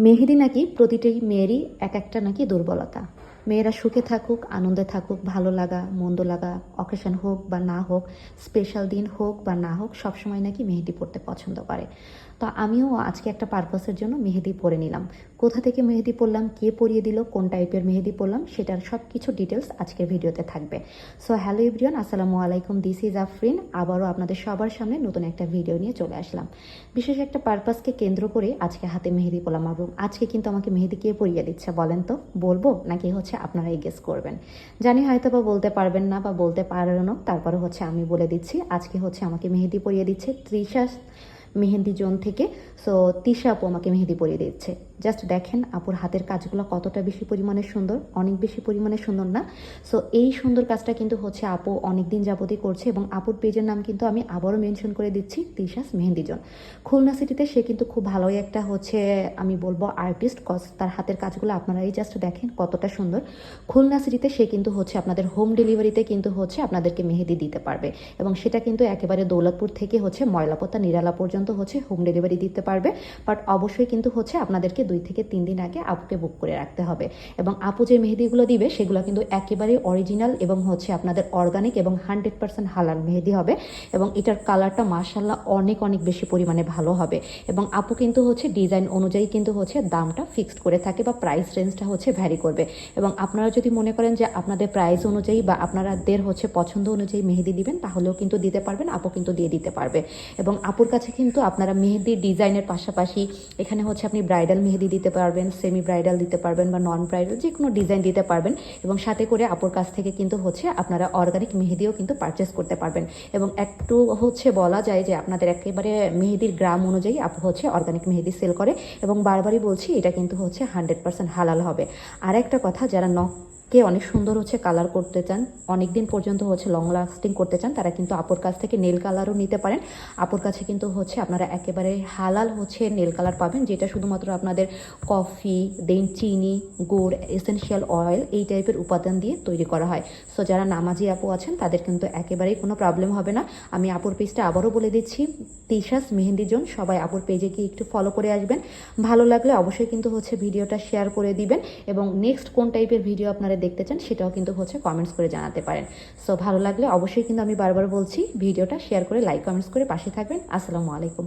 মেহেদি নাকি প্রতিটি মেয়েরই এক একটা নাকি দুর্বলতা? মেয়েরা সুখে থাকুক, আনন্দে থাকুক, ভালো লাগা, মন্দ লাগা, অকেশন হোক বা না হোক স্পেশাল দিন হোক বা না হোক, সবসময় নাকি মেহেদি পরতে পছন্দ করে। তো আমিও আজকে একটা পারপাসের জন্য মেহেদি পরে নিলাম। কোথা থেকে মেহেদি পরলাম, কে পরিয়ে দিল, কোন টাইপের মেহেদি পরলাম, সেটার সব কিছু ডিটেলস আজকের ভিডিওতে থাকবে। সো হ্যালো ইব্রিয়ান আসসালামু আলাইকুম দিস ইজ আফরিন আবারও আপনাদের সবার সামনে নতুন একটা ভিডিও নিয়ে চলে আসলাম। বিশেষ একটা পারপাসকে কেন্দ্র করে আজকে হাতে মেহেদি পরলাম এবং আজকে কিন্তু আমাকে মেহেদি কে পরিয়ে দিচ্ছে বলেন তো? বলব? নাকি হচ্ছে আপনারাই গেস করবেন। জানি হয়তো বা বলতে পারবেন না বা বলতে পারেনও তারপরে হচ্ছে আমি বলে দিচ্ছি। আজকে হচ্ছে আমাকে মেহেদি পরিয়ে দিচ্ছে ত্রিশা মেহেন্দি জোন থেকে। সো তিশা আপু আমাকে মেহেদি পরিয়ে দিচ্ছে জাস্ট দেখেন আপুর হাতের কাজগুলো কতটা বেশি পরিমাণে সুন্দর, অনেক বেশি পরিমাণে সুন্দর না? সো এই সুন্দর কাজটা কিন্তু হচ্ছে আপু অনেক দিন যাবতই করছে এবং আপুর পেজের নাম কিন্তু আমি আবারও মেনশন করে দিচ্ছি, তিশাস মেহেন্দি জোন। খুলনা সিটিতে সে কিন্তু খুব ভালোই একটা হচ্ছে, আমি বলব আর্টিস্ট কজ তার হাতের কাজগুলো আপনারাই জাস্ট দেখেন কতটা সুন্দর। খুলনা সিটিতে সে কিন্তু হচ্ছে আপনাদের হোম ডেলিভারিতে কিন্তু হচ্ছে আপনাদেরকে মেহেদি দিতে পারবে এবং সেটা কিন্তু একেবারে দৌলতপুর থেকে হচ্ছে ময়লাপত্তা নিরালা পর্যন্ত হচ্ছে হোম ডেলিভারি দিতে পারবে। বাট অবশ্যই কিন্তু হচ্ছে আপনাদেরকে দুই থেকে তিন দিন আগে আপুকে বুক করে রাখতে হবে। এবং আপু যে মেহেদিগুলো দিবে, সেগুলো কিন্তু একেবারে অরিজিনাল এবং হচ্ছে আপনাদের অর্গানিক এবং হান্ড্রেড পার্সেন্ট হালাল মেহেদি হবে। এবং এটার কালারটা মার্শাল্লাহ অনেক অনেক বেশি পরিমাণে ভালো হবে। এবং আপু কিন্তু হচ্ছে ডিজাইন অনুযায়ী কিন্তু হচ্ছে দামটা ফিক্সড করে থাকে বা প্রাইস রেঞ্জটা হচ্ছে ভ্যারি করবে। এবং আপনারা যদি মনে করেন যে আপনাদের প্রাইস অনুযায়ী বা আপনাদের হচ্ছে পছন্দ অনুযায়ী মেহেদি দিবেন, তাহলেও কিন্তু দিতে পারবেন, আপু কিন্তু দিয়ে দিতে পারবে। এবং আপুর কাছে কিন্তু আপনারা মেহেদির ডিজাইনের পাশাপাশি এখানে হচ্ছে আপনি ব্রাইডাল মেহেদি দিতে পারবেন সেমি ব্রাইডাল দিতে পারবেন বা নন ব্রাইডাল যে কোনো ডিজাইন দিতে পারবেন এবং সাথে করে আপুর কাছ থেকে কিন্তু হচ্ছে আপনারা অর্গানিক মেহেদিও কিন্তু পারচেস করতে পারবেন। এবং একটু হচ্ছে বলা যায় যে আপনাদের একেবারে মেহেদির গ্রাম অনুযায়ী আপু হচ্ছে অর্গানিক মেহেদি সেল করে এবং বারবারই বলছি এটা কিন্তু হচ্ছে হান্ড্রেড পার্সেন্ট হালাল হবে। আর একটা কথা, যারা নখ কে অনেক সুন্দর হচ্ছে কালার করতে চান অনেক দিন পর্যন্ত হচ্ছে লং লাস্টিং করতে চান, তারা কিন্তু আপুর কাছ থেকে নেল কালারও নিতে পারেন। আপুর কাছে কিন্তু হচ্ছে আপনারা একেবারে হালাল হচ্ছে নেল কালার পাবেন, যেটা শুধুমাত্র আপনাদের কফি দেন চিনি, গুড় এসেনশিয়াল অয়েল এই টাইপের উপাদান দিয়ে তৈরি করা হয়। সো যারা নামাজি আপু আছেন, তাদের কিন্তু একেবারেই কোনো প্রবলেম হবে না। আমি আপুর পেজটা আবারও বলে দিচ্ছি, তিশাস মেহেন্দি জোন, সবাই আপুর পেজে গিয়ে একটু ফলো করে আসবেন। ভালো লাগলে অবশ্যই কিন্তু হচ্ছে ভিডিওটা শেয়ার করে দিবেন এবং নেক্সট কোন টাইপের ভিডিও আপনারা দেখতে চান, সেটাও কিন্তু হচ্ছে কমেন্টস করে জানাতে পারেন। সো ভালো লাগলে অবশ্যই কিন্তু আমি বারবার বলছি, ভিডিওটা শেয়ার করে লাইক কমেন্টস করে পাশে থাকবেন। আসসালামু আলাইকুম।